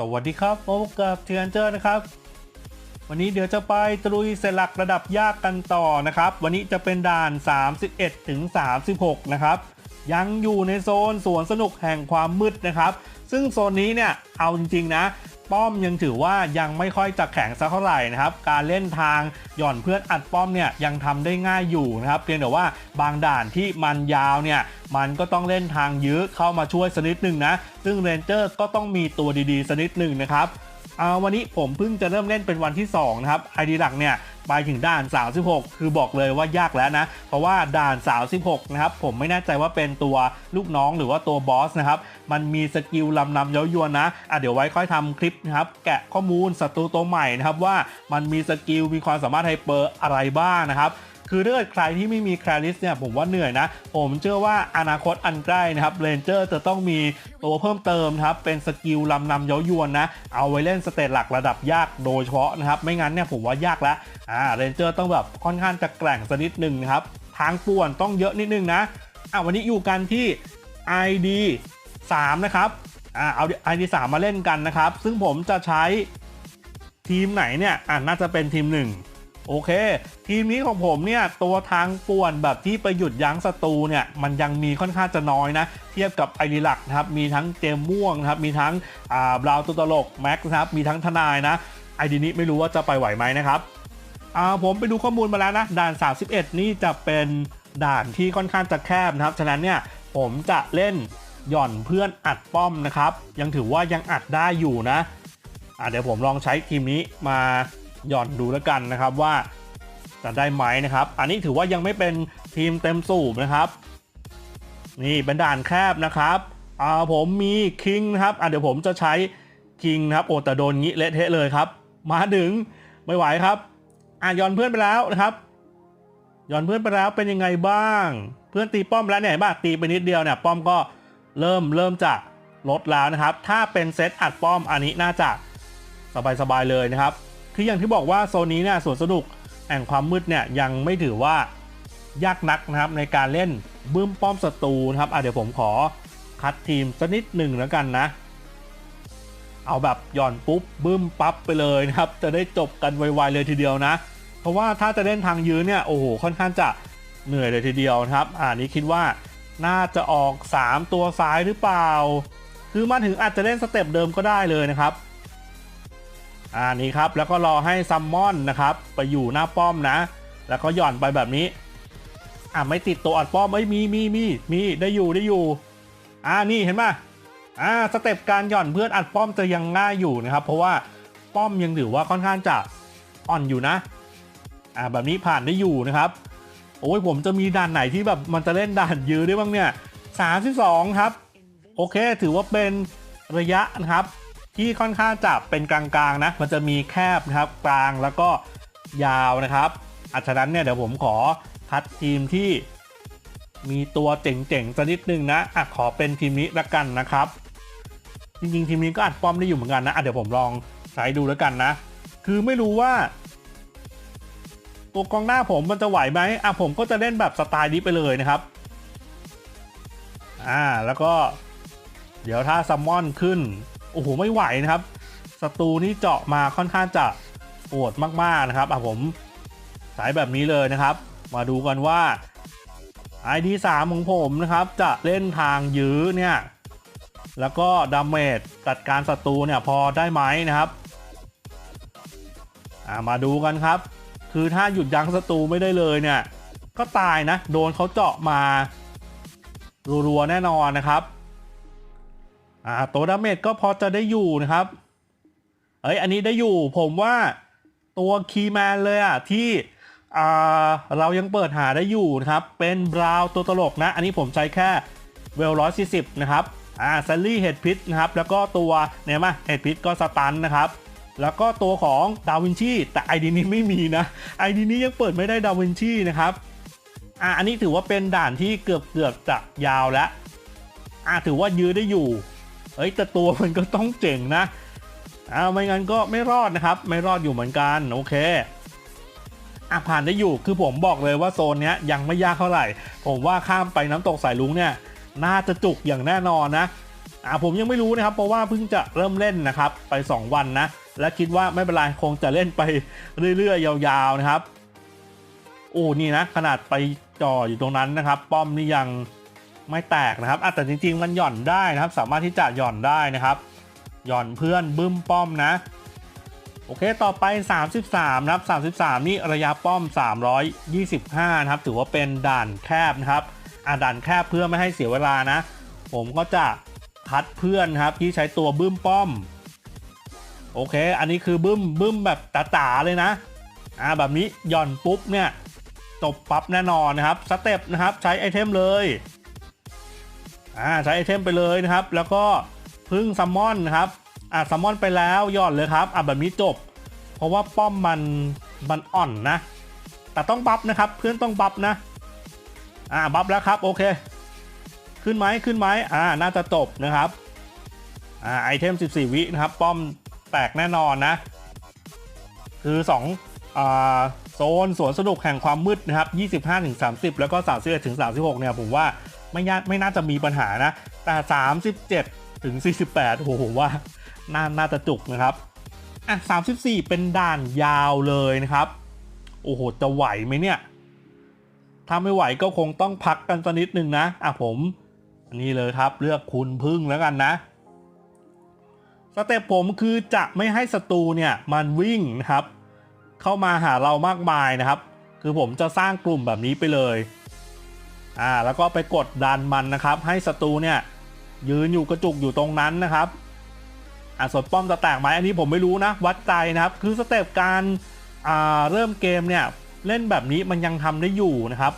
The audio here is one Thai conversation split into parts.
สวัสดีครับพบกับเทียนเจอร์นะครับ วันนี้เดี๋ยวจะไปตรุยเสลักระดับยากกันต่อนะครับ วันนี้จะเป็นด่าน 31 ถึง 36 นะครับ ยังอยู่ในโซนสวนสนุกแห่งความมืดนะครับ ซึ่งโซนนี้เนี่ยเอาจริงๆนะ ป้อมยังถือว่ายังไม่ค่อยจะแข็งสักเท่าไหร่นะครับ การเล่นทางหย่อนเพื่อนอัดป้อมเนี่ยยังทำได้ง่ายอยู่นะครับ เพียงแต่ว่าบางด่านที่มันยาวเนี่ยมันก็ต้องเล่นทางยื้อเข้ามาช่วยสกนิดหนึ่งนะ ซึ่งเรนเจอร์ก็ต้องมีตัวดีๆสกนิดหนึ่งนะครับ อ่าวันนี้ผมเพิ่งจะเริ่มเล่นเป็นวันที่ 2 นะครับไอดีหลักเนี่ยไปถึงด่าน 36 คือบอกเลยว่ายากแล้วนะ เพราะว่าด่าน 36 นะครับ ผมไม่แน่ใจว่าเป็นตัวลูกน้องหรือว่าตัวบอสนะครับ มันมีสกิลลำนำเย้ายวนนะอะเดี๋ยวไว้ค่อยทำคลิปนะครับ แกะข้อมูลศัตรูตัวใหม่นะครับว่ามันมีสกิลมีความสามารถไฮเปอร์อะไรบ้างนะครับ คือถ้าเกิดใครที่ไม่มีแคลริสเนี่ยผมว่าเหนื่อยนะ ผมเชื่อว่าอนาคตอันใกล้นะครับเรนเจอร์จะต้องมีตัวเพิ่มเติมครับเป็นสกิลลำนำเย้ายวนนะ เอาไว้เล่นสเตจหลักระดับยากโดยเฉพาะนะครับ ไม่งั้นเนี่ยผมว่ายากแล้วอ่าเรนเจอร์ต้องแบบค่อนข้างจะแกร่งสักนิดหนึ่งนะครับทางป่วนต้องเยอะนิดนึงนะอ่าวันนี้อยู่กันที่ ID 3 นะครับอ่าเอา ID 3 มาเล่นกันนะครับ ซึ่งผมจะใช้ทีมไหนเนี่ยอ่าน่าจะเป็นทีม 1 โอเค ทีมนี้ของผมเนี่ยตัวทางป่วนแบบที่ไปหยุดยั้งศัตรูเนี่ยมันยังมีค่อนข้างจะน้อยนะ เทียบกับไอริลักนะครับมีทั้งเจมม่วงนะครับมีทั้งอ่าบราวตุตลกแม็กนะครับมีทั้งทนายนะไอดีนี้ไม่รู้ว่าจะไปไหวไหมนะครับอ่าผมไปดูข้อมูลมาแล้วนะด่าน 31 นี่จะเป็นด่านที่ค่อนข้างจะแคบนะครับฉะนั้นเนี่ยผมจะเล่นหย่อนเพื่อนอัดป้อมนะครับ ยังถือว่ายังอัดได้อยู่นะอ่าเดี๋ยวผมลองใช้ทีมนี้มา หย่อนดูแล้วกันนะครับว่าจะได้ไหมนะครับ อันนี้ถือว่ายังไม่เป็นทีมเต็มสูบนะครับ นี่เป็นด่านแคบนะครับอ่าผมมีคิงนะครับอะเดี๋ยวผมจะใช้คิงนะครับโอ้แต่โดนงี้เละเทะเลยครับ มาถึงไม่ไหวครับอะย้อนเพื่อนไปแล้วนะครับย้อนเพื่อนไปแล้วเป็นยังไงบ้าง เพื่อนตีป้อมแล้วเนี่ยเห็นป่ะตีไปนิดเดียวเนี่ยป้อมก็เริ่มเริ่มจะลดแล้วนะครับ ถ้าเป็นเซตอัดป้อมอันนี้น่าจะสบายๆเลยนะครับ คืออย่างที่บอกว่าโซนนี้เนี่ยสวนสนุกแห่งความมืดเนี่ยยังไม่ถือว่ายากนักนะครับในการเล่นบึ้มป้อมศัตรูนะครับอะเดี๋ยวผมขอคัดทีมสักนิดหนึ่งแล้วกันนะ เอาแบบหย่อนปุ๊บบึ้มปั๊บไปเลยนะครับ จะได้จบกันไวๆเลยทีเดียวนะ เพราะว่าถ้าจะเล่นทางยื้อเนี่ยโอ้โหค่อนข้างจะเหนื่อยเลยทีเดียวนะครับ อ่านี้คิดว่าน่าจะออก 3 ตัวซ้ายหรือเปล่า คือมาถึงอาจจะเล่นสเต็ปเดิมก็ได้เลยนะครับ อ่านี่ครับแล้วก็รอให้ซัมมอนนะครับไปอยู่หน้าป้อมนะ แล้วก็หย่อนไปแบบนี้อ่าไม่ติดตัวอัดป้อมไม่มีมีมีมีได้อยู่ได้อยู่อ่านี่เห็นไหมอ่าสเต็ปการหย่อนเพื่อนอัดป้อมจะยังง่ายอยู่นะครับ เพราะว่าป้อมยังถือว่าค่อนข้างจะอ่อนอยู่นะอ่าแบบนี้ผ่านได้อยู่นะครับ โอ้ยผมจะมีด่านไหนที่แบบมันจะเล่นด่านยื้อได้บ้างเนี่ย32ครับ โอเคถือว่าเป็นระยะนะครับ ที่ค่อนข้างจะเป็นกลางๆนะ มันจะมีแคบนะครับกลางแล้วก็ยาวนะครับอาฉะนั้นเนี่ยเดี๋ยวผมขอคัดทีมที่มีตัวเจ๋งๆสักนิดนึงนะอะขอเป็นทีมนี้ละกันนะครับ จริงๆ ทีมนี้ก็อัดป้อมได้อยู่เหมือนกันนะอะเดี๋ยวผมลองใช้ดูแล้วกันนะ คือไม่รู้ว่า ตัวกองหน้าผมมันจะไหวไหมอะผมก็จะเล่นแบบสไตล์นี้ไปเลยนะครับอ่าแล้วก็ เดี๋ยวถ้าซัมมอนขึ้น โอ้โหไม่ไหวนะครับศัตรูนี่เจาะมาค่อนข้างจะปวดมากๆนะครับอะผมสายแบบนี้เลยนะครับ มาดูกันว่า ID 3ของผมนะครับจะเล่นทางยื้อเนี่ยแล้วก็ดาเมจจัดการศัตรูเนี่ยพอได้ไหมนะครับอ่ามาดูกันครับ คือถ้าหยุดยั้งศัตรูไม่ได้เลยเนี่ย ก็ตายนะ โดนเขาเจาะมารัวๆแน่นอนนะครับ อ่าตัวดาเมจก็พอจะได้อยู่นะครับเอ้ยอันนี้ได้อยู่ผมว่าตัวคีแมนเลยอะที่อ่าเรายังเปิดหาได้อยู่นะครับ เป็นบราวตัวตลกนะ อันนี้ผมใช้แค่เวลร้อยสี่สิบนะครับอ่าซัลลี่เฮดพิษนะครับ แล้วก็ตัวเนี่ยมาเฮดพิษก็สตันนะครับแล้วก็ตัวของดาวินชีแต่ไอดีนี้ไม่มีนะไอดีนี้ยังเปิดไม่ได้ดาวินชีนะครับอ่าอันนี้ถือว่าเป็นด่านที่เกือบเกือบจะยาวแล้วอ่าถือว่ายื้อได้อยู่ เอ้ยแต่ตัวมันก็ต้องเจ๋งนะอ้าวไม่งั้นก็ไม่รอดนะครับ ไม่รอดอยู่เหมือนกันโอเคอะผ่านได้อยู่คือผมบอกเลยว่าโซนนี้ยังไม่ยากเท่าไหร่ ผมว่าข้ามไปน้ำตกสายลุงเนี่ย น่าจะจุกอย่างแน่นอนนะอ่าผมยังไม่รู้นะครับ เพราะว่าเพิ่งจะเริ่มเล่นนะครับ ไป 2 วันนะ และคิดว่าไม่เป็นไรคงจะเล่นไปเรื่อยๆ ยาวๆนะครับโอ้นี่นะ ขนาดไปจ่ออยู่ตรงนั้นนะครับ ป้อมนี่ยัง ไม่แตกนะครับแต่จริง ๆ มันหย่อนได้นะครับ สามารถที่จะหย่อนได้นะครับ หย่อนเพื่อนบึ้มป้อมนะ โอเค ต่อไป 33 นะครับ 33 นี่ระยะป้อม 325 นะครับ ถือว่าเป็นด่านแคบนะครับ อ่าด่านแคบเพื่อไม่ให้เสียเวลานะ ผมก็จะพัดเพื่อนครับที่ใช้ตัวบึ้มป้อม โอเค อันนี้คือบึ้มบึ้มแบบตาๆเลยนะ อ่า แบบนี้หย่อนปุ๊บเนี่ยจบปั๊บแน่นอนนะครับ สเต็ปนะครับ ใช้ไอเทมเลย อ่าใช้ไอเทมไปเลยนะครับ แล้วก็พึ่งซัมมอนครับอ่าซัมมอนไปแล้วยอนเลยครับอ่าแบบนี้จบ เพราะว่าป้อมมันมันอ่อนนะ แต่ต้องบัฟนะครับ เพื่อนต้องบัฟนะ อ่าบัฟแล้วครับโอเค ขึ้นไหมขึ้นไหมอ่าน่าจะจบนะครับอ่าไอเทม 14 วินะครับ ป้อมแตกแน่นอนนะ คือ2อ่าโซนสวนสนุกแห่งความมืดนะครับ 25ถึง30 แล้วก็ 31ถึง36 เนี่ยผมว่า ไม่ยากไม่น่าจะมีปัญหานะ แต่ 37 ถึง 48 โอ้โหว่าน่าน่าจะจุกนะครับ อะ 34 เป็นด่านยาวเลยนะครับ โอ้โห จะไหวไหมเนี่ย ถ้าไม่ไหวก็คงต้องพักกันสักนิดนึงนะ อะผมนนี้เลยครับเลือกคุณพึ่งแล้วกันนะสเต็ปผมคือจะไม่ให้ศัตรูเนี่ยมันวิ่งนะครับ เข้ามาหาเรามากมายนะครับ คือผมจะสร้างกลุ่มแบบนี้ไปเลย อ่าแล้วก็ไปกดดันมันนะครับ ให้ศัตรูเนี่ยยืนอยู่กระจุกอยู่ตรงนั้นนะครับอ่าส่วนป้อมจะแตกไหมอันนี้ผมไม่รู้นะ วัดใจนะครับ คือสเต็ปการอ่าเริ่มเกมเนี่ยเล่นแบบนี้มันยังทำได้อยู่นะครับ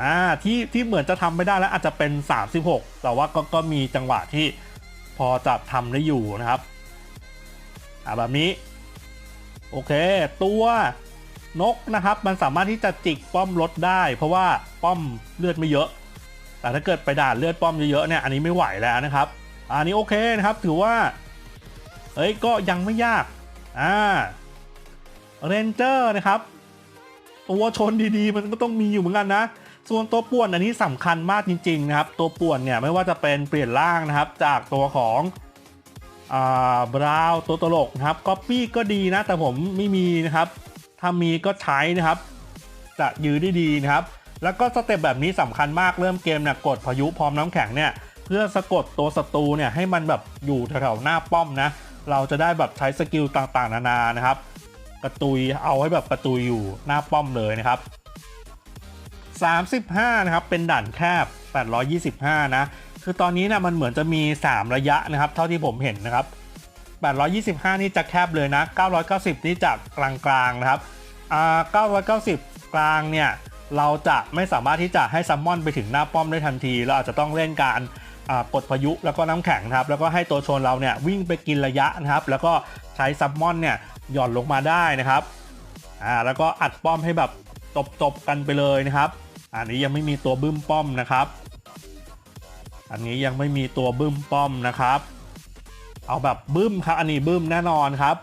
อ่าที่ที่เหมือนจะทำไม่ได้แล้วอาจจะเป็น 36 แต่ว่าก็ก็มีจังหวะที่พอจะทำได้อยู่นะครับอ่าแบบนี้ โอเค ตัว นกนะครับ มันสามารถที่จะจิกป้อมลดได้ เพราะว่าป้อมเลือดไม่เยอะ แต่ถ้าเกิดไปด่านเลือดป้อมเยอะๆเนี่ยอันนี้ไม่ไหวแล้วนะครับ อันนี้โอเคนะครับถือว่าเฮ้ยก็ยังไม่ยากอ่าเรนเจอร์นะครับ ตัวชนดีๆ มันก็ต้องมีอยู่เหมือนกันนะ ส่วนตัวป่วนอันนี้สำคัญมากจริง ๆ นะครับ ตัวป่วนเนี่ยไม่ว่าจะเป็นเปลี่ยนร่างนะครับ จากตัวของอ่าบราวตัวตลกนะครับก๊อปปี้ก็ดีนะ แต่ผมไม่มีนะครับ ถ้ามีก็ใช้นะครับ จะยื้อได้ดีนะครับ แล้วก็สเต็ปแบบนี้สำคัญมากเริ่มเกมเนี่ยกดพายุพร้อมน้ำแข็งเนี่ยเพื่อสะกดตัวศัตรูเนี่ยให้มันแบบอยู่แถวๆหน้าป้อมนะ เราจะได้แบบใช้สกิลต่างๆ นานานะครับ กระตุยเอาให้แบบกระตุยอยู่หน้าป้อมเลยนะครับ 35 นะครับ เป็นด่านแคบ 825 นะ คือตอนนี้นะมันเหมือนจะมี 3 ระยะนะครับ เท่าที่ผมเห็นนะครับ 825 นี่จะแคบเลยนะ 990 นี่จะกลางๆนะครับ 990 กลางเนี่ยเราจะไม่สามารถที่จะให้ซัมมอนไปถึงหน้าป้อมได้ทันที เราอาจจะต้องเล่นการกดพายุแล้วก็น้ำแข็งครับแล้วก็ให้ตัวชนเราเนี่ยวิ่งไปกินระยะนะครับ แล้วก็ใช้ซัมมอนเนี่ยหย่อนลงมาได้นะครับอ่าแล้วก็อัดป้อมให้แบบจบๆกันไปเลยนะครับ อันนี้ยังไม่มีตัวบึ้มป้อมนะครับ อันนี้ยังไม่มีตัวบึ้มป้อมนะครับ เอาแบบบึ้มครับอันนี้บึ้มแน่นอนครับ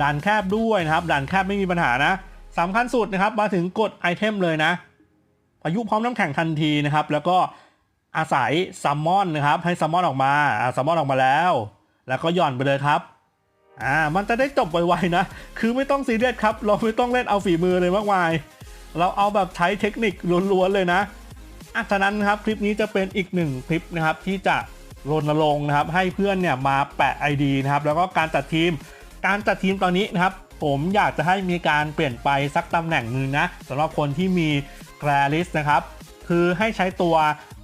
ด่านแคบด้วยนะครับด่านแคบไม่มีปัญหานะ สำคัญสุดนะครับมาถึงกดไอเทมเลยนะพายุพร้อมน้ำแข็งทันทีนะครับ แล้วก็อาศัยซัมมอนนะครับ ให้ซัมมอนออกมาอ่าซัมมอนออกมาแล้ว แล้วก็หย่อนไปเลยครับอ่ามันจะได้จบไวๆนะ คือไม่ต้องซีเรียสครับ เราไม่ต้องเล่นเอาฝีมือเลยมากมาย เราเอาแบบใช้เทคนิคล้วนๆเลยนะอะฉะนั้นครับคลิปนี้จะเป็นอีกหนึ่งคลิปนะครับ ที่จะรณรงค์นะครับ ให้เพื่อนเนี่ยมาแปะ ID นะครับ แล้วก็การจัดทีม การจัดทีมตอนนี้นะครับ ผมอยากจะให้มีการเปลี่ยนไปสักตำแหน่งหนึ่งนะสำหรับคนที่มีแคลริสนะครับคือให้ใช้ตัว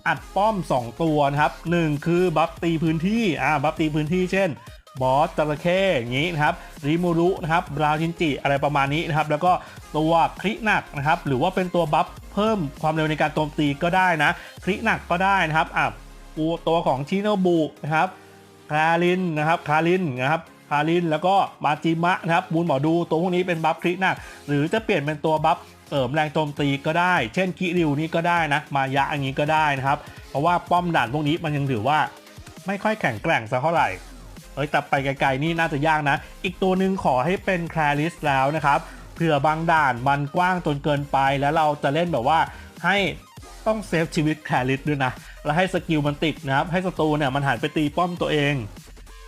อัดป้อม 2 ตัวนะครับ 1 คือบัฟตีพื้นที่อ่าบัฟตีพื้นที่เช่น บอสจระเข้อย่างนี้นะครับริมูรุนะครับบราวจินจิอะไรประมาณนี้นะครับ แล้วก็ตัวคลิหนักนะครับ หรือว่าเป็นตัวบัฟเพิ่มความเร็วในการโจมตีก็ได้นะคลิหนักก็ได้นะครับอะตัวของชิโนบุนะครับคารินนะครับคารินนะครับ คาริน แล้วก็มาจิมะนะครับมูลหมอดูตัวพวกนี้เป็นบัฟคลิหนักหรือจะเปลี่ยนเป็นตัวบัฟเสริมแรงโจมตีก็ได้ เช่นคิริวนี่ก็ได้นะ มายะอย่างนี้ก็ได้นะครับ เพราะว่าป้อมด่านพวกนี้มันยังถือว่าไม่ค่อยแข็งแกร่งสักเท่าไหร่เอ้ยแต่ไปไกลๆนี่น่าจะยากนะ อีกตัวหนึ่งขอให้เป็นแคลริสแล้วนะครับเผื่อบางด่านมันกว้างจนเกินไปแล้วเราจะเล่นแบบว่าให้ต้องเซฟชีวิตแคลริสด้วยนะ แล้วให้สกิลมันติดนะครับ ให้ศัตรูเนี่ยมันหันไปตีป้อมตัวเอง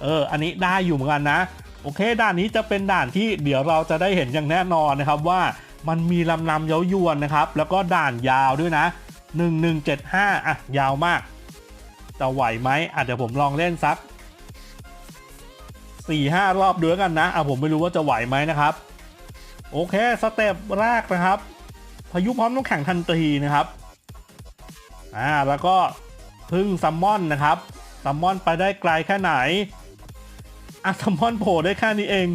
เออ อันนี้ได้อยู่เหมือนกันนะ โอเค ด่านนี้จะเป็นด่านที่เดี๋ยวเราจะได้เห็นอย่างแน่นอนนะครับว่ามันมีลำนำเย้ายวนนะครับ แล้วก็ด่านยาวด้วยนะ 1175 อะ ยาวมาก จะไหวไหมอะเดี๋ยวผมลองเล่นสัก 4-5 รอบด้วยกันนะ อะ ผมไม่รู้ว่าจะไหวไหมนะครับ โอเค สเต็ปแรกนะครับ พายุพร้อมต้องแข่งทันทีนะครับ อ่า แล้วก็พึ่งซัมมอนนะครับซัมมอนไปได้ไกลแค่ไหน อะซัมมอนโผล่ได้แค่นี้เอง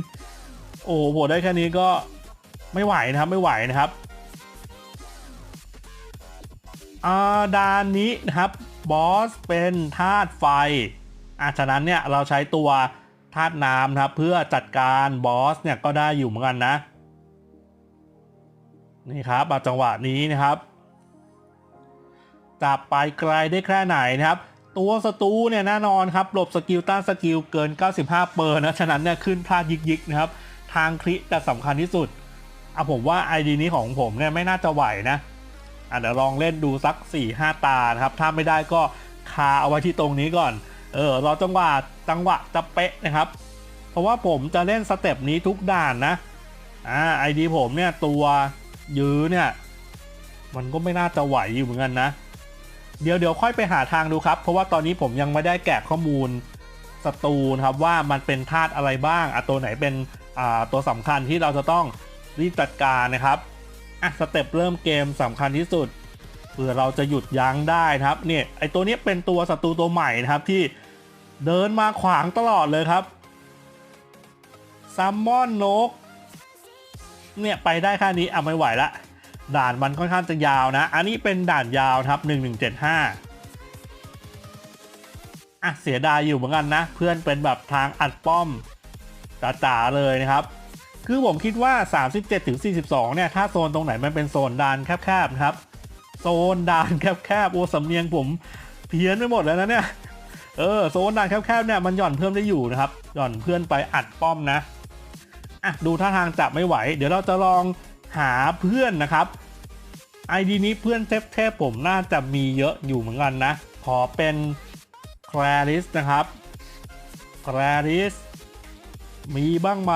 โอ้โหโผล่ได้แค่นี้ก็ไม่ไหวนะครับไม่ไหวนะครับอ่าดานนี้นะครับบอสเป็นธาตุไฟอะฉะนั้นเนี่ยเราใช้ตัวธาตุน้ำนะครับ เพื่อจัดการบอสเนี่ยก็ได้อยู่เหมือนกันนะนี่ครับจังหวะนี้นะครับจับไปไกลได้แค่ไหนนะครับ ตัวศัตรูเนี่ยแน่นอนครับหลบสกิลต้านสกิลเกิน 95 เปอร์นะ ฉะนั้นเนี่ยขึ้นพลาดยิกๆนะครับ ทางคลิจะสำคัญที่สุดอะผมว่า ID นี้ของผมเนี่ยไม่น่าจะไหวนะอะเดี๋ยวลองเล่นดูสัก 4-5 ตานะครับ ถ้าไม่ได้ก็คาเอาไว้ที่ตรงนี้ก่อน เออรอจังหวะจังหวะจะเป๊ะนะครับ เพราะว่าผมจะเล่นสเต็ปนี้ทุกด่านนะอ่าไอดีผมเนี่ยตัวยื้อเนี่ยมันก็ไม่น่าจะไหวอยู่เหมือนกันนะ เดี๋ยวเดี๋ยวค่อยไปหาทางดูครับ เพราะว่าตอนนี้ผมยังไม่ได้แกะข้อมูลศัตรูนะครับว่ามันเป็นธาตุอะไรบ้างอะตัวไหนเป็นอ่าตัวสำคัญที่เราจะต้องรีบจัดการนะครับอะสเต็ปเริ่มเกมสำคัญที่สุดเพื่อเราจะหยุดยั้งได้นะครับเนี่ยไอตัวนี้เป็นตัวศัตรูตัวใหม่นะครับที่เดินมาขวางตลอดเลยครับซัมมอนนกเนี่ยไปได้แค่นี้อะไม่ไหวละ ด่านมันค่อนข้างจะยาวนะ อันนี้เป็นด่านยาวครับ 1175 อะ เสียดายอยู่เหมือนกันนะ เพื่อนเป็นแบบทางอัดป้อมจ๋าๆเลยนะครับ คือผมคิดว่า 37ถึง42 เนี่ย ถ้าโซนตรงไหนมันเป็นโซนด่านแคบๆนะครับ โซนด่านแคบๆ โอ้สำเนียงผมเพี้ยนไปหมดแล้วนะเนี่ย เออ โซนด่านแคบๆ เนี่ย มันหย่อนเพิ่มได้อยู่นะครับ หย่อนเพื่อนไปอัดป้อมนะ อะ ดูท่าทางจะไม่ไหว เดี๋ยวเราจะลอง หาเพื่อนนะครับ ID นี้เพื่อนเทพๆผมน่าจะมีเยอะอยู่เหมือนกันนะ ขอเป็นแคลริสนะครับแคลริสมีบ้างไหม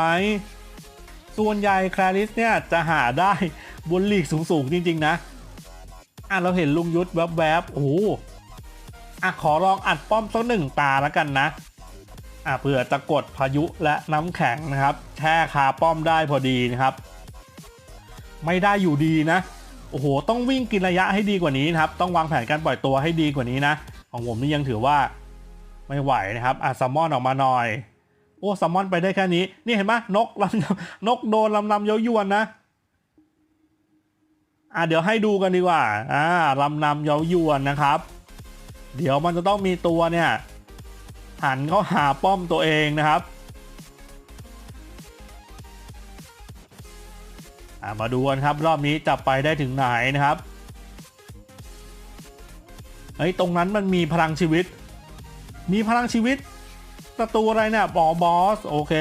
ส่วนใหญ่แคลริสเนี่ยจะหาได้บนลีกสูงๆจริง ๆ นะ อะเราเห็นลุงยุทธแวบๆ โอ้โหอะขอลองอัดป้อมสักหนึ่งตาแล้วกันนะ อะเผื่อจะกดพายุและน้ำแข็งนะครับ แช่คาป้อมได้พอดีนะครับ ไม่ได้อยู่ดีนะ โอ้โห ต้องวิ่งกินระยะให้ดีกว่านี้นะครับ ต้องวางแผนการปล่อยตัวให้ดีกว่านี้นะ ของผมนี่ยังถือว่าไม่ไหวนะครับอะซัมมอนออกมาหน่อย โอ้ซัมมอนไปได้แค่นี้ นี่เห็นไหมนกลำนกโดนลำลำเย้ยวนนะอะเดี๋ยวให้ดูกันดีกว่า อ่าลำนำเย้ยวนนะครับ เดี๋ยวมันจะต้องมีตัวเนี่ยหันเข้าหาป้อมตัวเองนะครับ มาดูกันครับรอบนี้จะไปได้ถึงไหนนะครับเฮ้ยตรงนั้นมันมีพลังชีวิต มีพลังชีวิตศัตรูอะไรเนี่ยบอบอสโอเค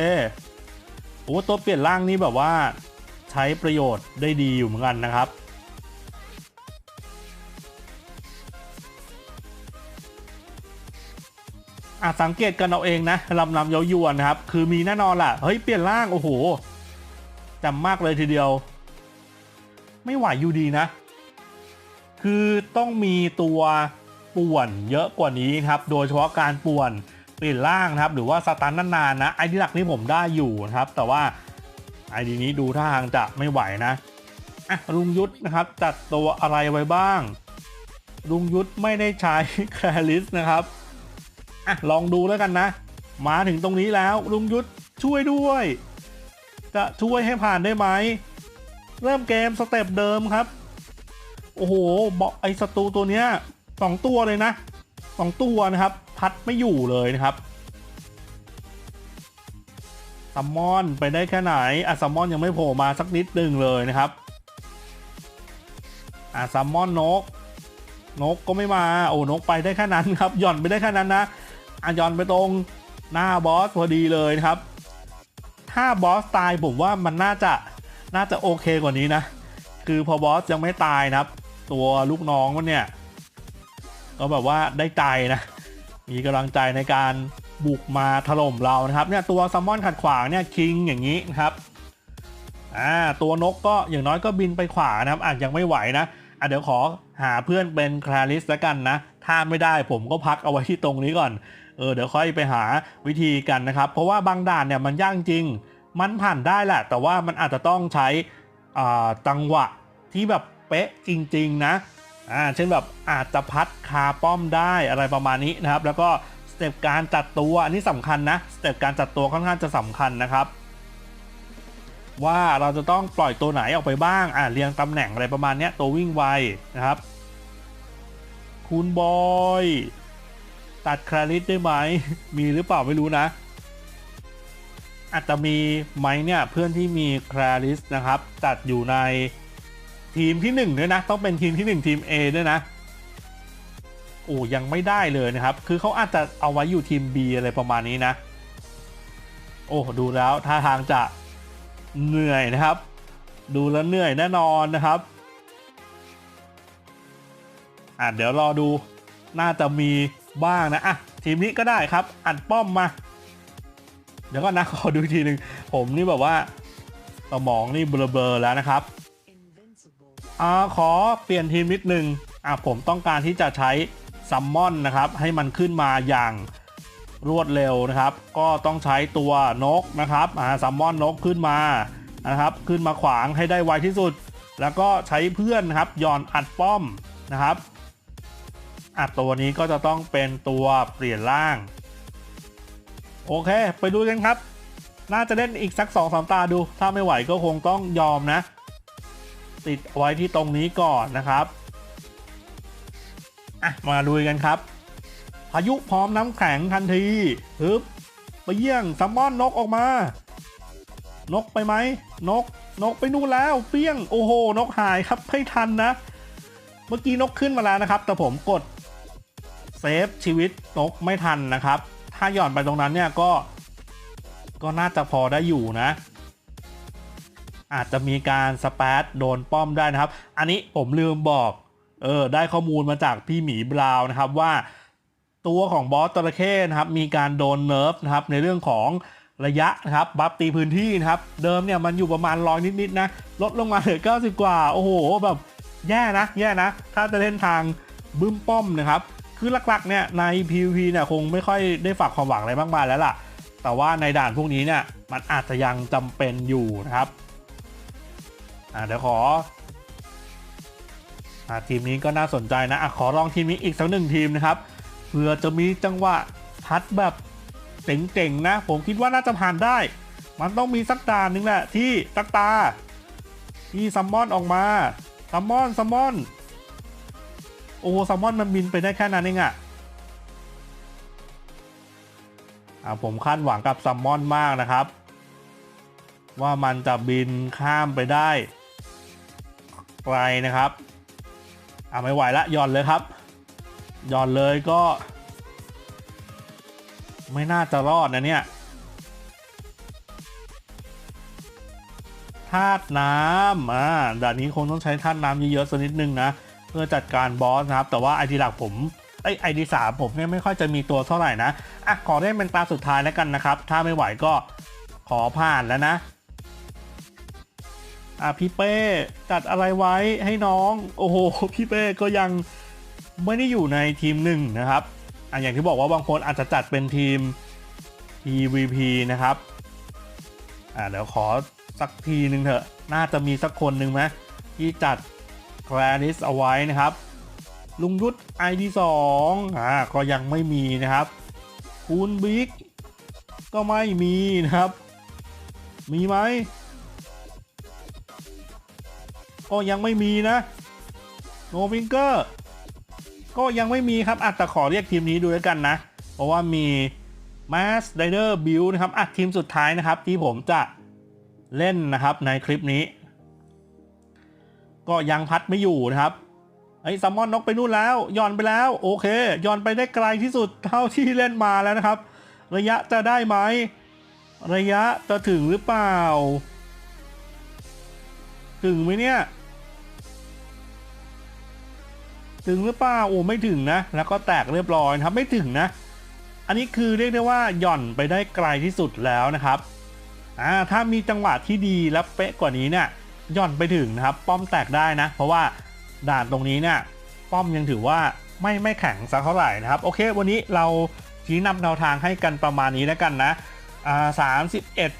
โอ้ตัวเปลี่ยนร่างนี้แบบว่าใช้ประโยชน์ได้ดีอยู่เหมือนกันนะครับ อะสังเกตกันเอาเองนะลำลำเย้ายวนนะครับ คือมีแน่นอนล่ะ เฮ้ย เปลี่ยนร่าง โอ้โหจำมากเลยทีเดียว ไม่ไหวอยู่ดีนะ คือต้องมีตัวป่วนเยอะกว่านี้ครับ โดยเฉพาะการป่วนเปลี่ยนร่างนะครับ หรือว่าสตันนานๆนะไอดีหลักนี่ผมได้อยู่นะครับ แต่ว่าไอดีนี้ดูท่าทางจะไม่ไหวนะอะลุงยุทธนะครับ จัดตัวอะไรไว้บ้าง ลุงยุทธไม่ได้ใช้แคลริสนะครับอะลองดูแล้วกันนะ มาถึงตรงนี้แล้วลุงยุทธช่วยด้วย จะช่วยให้ผ่านได้ไหม เริ่มเกมสเต็ปเดิมครับ โอ้โหบอกไอศัตรูตัวเนี้ยสองตัวเลยนะสองตัวนะครับ พัดไม่อยู่เลยนะครับซัมมอนไปได้แค่ไหนอะซัมมอนยังไม่โผล่มาสักนิดหนึ่งเลยนะครับอะซัมมอนนก นกก็ไม่มาโอ้นกไปได้แค่นั้นครับหย่อนไปได้แค่นั้นนะอะหย่อนไปตรงหน้าบอสพอดีเลยนะครับ ถ้าบอสตายผมว่ามันน่าจะ น่าจะโอเคกว่านี้นะ คือพอบอสยังไม่ตายนะครับ ตัวลูกน้องมันเนี่ย ก็แบบว่าได้ใจนะ มีกำลังใจในการบุกมาถล่มเรานะครับเนี่ยตัวซัมมอนขัดขวางเนี่ยคิงอย่างนี้นะครับอ่าตัวนกก็อย่างน้อยก็บินไปขวานะครับอาจยังไม่ไหวนะอะเดี๋ยวขอหาเพื่อนเป็นคลาริสแล้วกันนะ ถ้าไม่ได้ผมก็พักเอาไว้ที่ตรงนี้ก่อน เออเดี๋ยวค่อยไปหาวิธีกันนะครับ เพราะว่าบางด่านเนี่ยมันยากจริง มันผ่านได้แหละ แต่ว่ามันอาจจะต้องใช้อ่าจังหวะที่แบบเป๊ะจริง ๆ นะอ่าเช่นแบบอาจจะพัดคาป้อมได้อะไรประมาณนี้นะครับ แล้วก็สเต็ปการจัดตัวอันนี้สำคัญนะสเต็ปการจัดตัวค่อนข้างจะสำคัญนะครับ ว่าเราจะต้องปล่อยตัวไหนออกไปบ้างอ่าเรียงตำแหน่งอะไรประมาณนี้ตัววิ่งไวนะครับคุณบอย ตัดคลาริสได้ไหม มีหรือเปล่าไม่รู้นะ อาจจะมีไหมเนี่ยเพื่อนที่มีคลาริสนะครับจัดอยู่ในทีมที่1ด้วยนะต้องเป็นทีมที่ 1 ทีม A ด้วยนะโอ้ยังไม่ได้เลยนะครับ คือเขาอาจจะเอาไว้อยู่ทีม B อะไรประมาณนี้นะ โอ้ดูแล้วท่าทางจะเหนื่อยนะครับ ดูแล้วเหนื่อยแน่นอนนะครับอะเดี๋ยวรอดูน่าจะมีบ้างนะอะทีมนี้ก็ได้ครับ อัดป้อมมา ดี๋ยวก็นะขอดูทีหนึ่งผมนี่แบบว่าสมองนี่เบลอๆแล้วนะครับอ่าขอเปลี่ยนทีมนิดนึงอะผมต้องการที่จะใช้ซัมมอนนะครับ ให้มันขึ้นมาอย่างรวดเร็วนะครับ ก็ต้องใช้ตัวนกนะครับอ่าซัมมอนนกขึ้นมานะครับ ขึ้นมาขวางให้ได้ไวที่สุด แล้วก็ใช้เพื่อนนครับย่อนอัดป้อมนะครับอะตัวนี้ก็จะต้องเป็นตัวเปลี่ยนร่าง โอเค ไปดูกันครับ น่าจะเล่นอีกสัก2อสตาดู ถ้าไม่ไหวก็คงต้องยอมนะ ติดไว้ที่ตรงนี้ก่อนนะครับอะมาดูกันครับ พายุพร้อมน้ำแข็งทันทีฮึบไปเยี่ยงซัมมอนนกออกมา นกไปไหม นก นกไปนู่นแล้ว เปี้ยง โอ้โห นกหายครับไม่ทันนะ เมื่อกี้นกขึ้นมาแล้วนะครับ แต่ผมกดเซฟชีวิตนกไม่ทันนะครับ ถ้าหย่อนไปตรงนั้นเนี่ยก็ ก็น่าจะพอได้อยู่นะ อาจจะมีการสเปซโดนป้อมได้นะครับ อันนี้ผมลืมบอก เออ ได้ข้อมูลมาจากพี่หมีบราวน์นะครับว่า ตัวของบอสจระเข้นะครับ มีการโดนเนิร์ฟนะครับ ในเรื่องของระยะนะครับบัฟตีพื้นที่นะครับ เดิมเนี่ยมันอยู่ประมาณร้อยนิดๆนะ ลดลงมาเหลือ 90 กว่า โอ้โห แบบ แย่นะ แย่นะ ถ้าจะเล่นทางบึ้มป้อมนะครับ คือหลักๆเนี่ยใน PVP เนี่ยคงไม่ค่อยได้ฝากความหวังอะไรมากมายแล้วล่ะ แต่ว่าในด่านพวกนี้เนี่ยมันอาจจะยังจำเป็นอยู่นะครับอ่าเดี๋ยวขออ่าทีมนี้ก็น่าสนใจนะอะขอลองทีมนี้อีกสักหนึ่งทีมนะครับเผื่อจะมีจังหวะพัดแบบเจ๋งๆนะ ผมคิดว่าน่าจะผ่านได้ มันต้องมีสักด่านหนึงแหละที่ตักตาที่ซัมมอนออกมาซัมมอนซัมมอน โอ้แซัมอนมันบินไปได้แค่นั้นเองอะอ่าผมคาดหวังกับแซัมอนมากนะครับ ว่ามันจะบินข้ามไปได้ไกลนะครับอ่าไม่ไหวละย่อนเลยครับย่อนเลยก็ ไม่น่าจะรอดนะเนี่ยธาตุน้ำอ่าด่านนี้คงต้องใช้ธาตุน้ำเยอะๆสักนิดนึงนะ เพื่อจัดการบอสนะครับ แต่ว่าไอดีหลักผมไอไอดีสามผมเนี่ยไม่ค่อยจะมีตัวเท่าไหร่นะอะขอเล่นเป็นตาสุดท้ายแล้วกันนะครับ ถ้าไม่ไหวก็ขอผ่านแล้วนะอะพี่เป้จัดอะไรไว้ให้น้อง โอ้โหพี่เป้ก็ยังไม่ได้อยู่ในทีมหนึ่งนะครับอะอย่างที่บอกว่าบางคนอาจจะจัดเป็นทีม PVP นะครับอะเดี๋ยวขอสักทีหนึ่งเถอะ น่าจะมีสักคนหนึ่งไหมที่จัด แคลนิสเอาไว้นะครับ ลุงยุทธ ID 2อ่าก็ยังไม่มีนะครับ คุณบิ๊กก็ไม่มีนะครับ มีไหมก็ยังไม่มีนะโนวิงเกอร์ก็ยังไม่มีครับอาจจะขอเรียกทีมนี้ดูแล้วกันนะ เพราะว่ามี Mass Rider Build นะครับอะทีมสุดท้ายนะครับ ที่ผมจะเล่นนะครับในคลิปนี้ ก็ยังพัดไม่อยู่นะครับไอ้ซัมมอนนกไปนู่นแล้วย่อนไปแล้วโอเคย่อนไปได้ไกลที่สุดเท่าที่เล่นมาแล้วนะครับ ระยะจะได้ไหมระยะจะถึงหรือเปล่า ถึงไหมเนี่ยถึงหรือเปล่าโอ้ไม่ถึงนะ แล้วก็แตกเรียบร้อยครับไม่ถึงนะ อันนี้คือเรียกได้ว่าหย่อนไปได้ไกลที่สุดแล้วนะครับอ่าถ้ามีจังหวะที่ดีและเป๊ะกว่านี้เนี่ย ย่อนไปถึงนะครับ ป้อมแตกได้นะ เพราะว่าด่านตรงนี้เนี่ยป้อมยังถือว่าไม่ไม่แข็งสักเท่าไหร่นะครับ โอเค วันนี้เราชี้นำแนวทางให้กันประมาณนี้แล้วกันนะอ่าสามสิบเอ็ด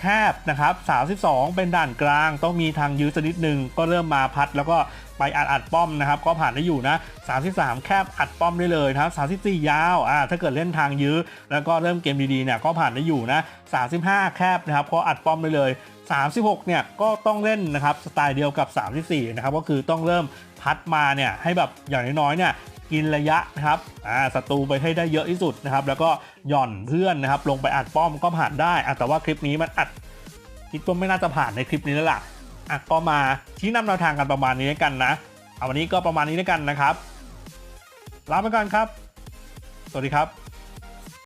แคบนะครับ 32 เป็นด่านกลางต้องมีทางยื้อสักนิดหนึ่งก็เริ่มมาพัดแล้วก็ไปอัดอัดป้อมนะครับ ก็ผ่านได้อยู่นะ 33 แคบอัดป้อมได้เลยนะครับ34 ยาวอ่าถ้าเกิดเล่นทางยื้อแล้วก็เริ่มเกมดีๆเนี่ยก็ผ่านได้อยู่นะ 35 แคบนะครับก็อัดป้อมได้เลย 36 เนี่ยก็ต้องเล่นนะครับสไตล์เดียวกับ 34 นะครับก็คือต้องเริ่มพัดมาเนี่ยให้แบบอย่างน้อยๆเนี่ยกินระยะนะครับอ่าศัตรูไปให้ได้เยอะที่สุดนะครับแล้วก็หย่อนเพื่อนนะครับลงไปอัดป้อมก็ผ่านได้อแต่ว่าคลิปนี้มันอัดคิดว่าไม่น่าจะผ่านในคลิปนี้แล้วล่ะอะก็มาชี้นำแนวทางกันประมาณนี้แล้วกันนะเอาวันนี้ก็ประมาณนี้แล้วกันนะครับลาไปก่อนครับ สวัสดีครับ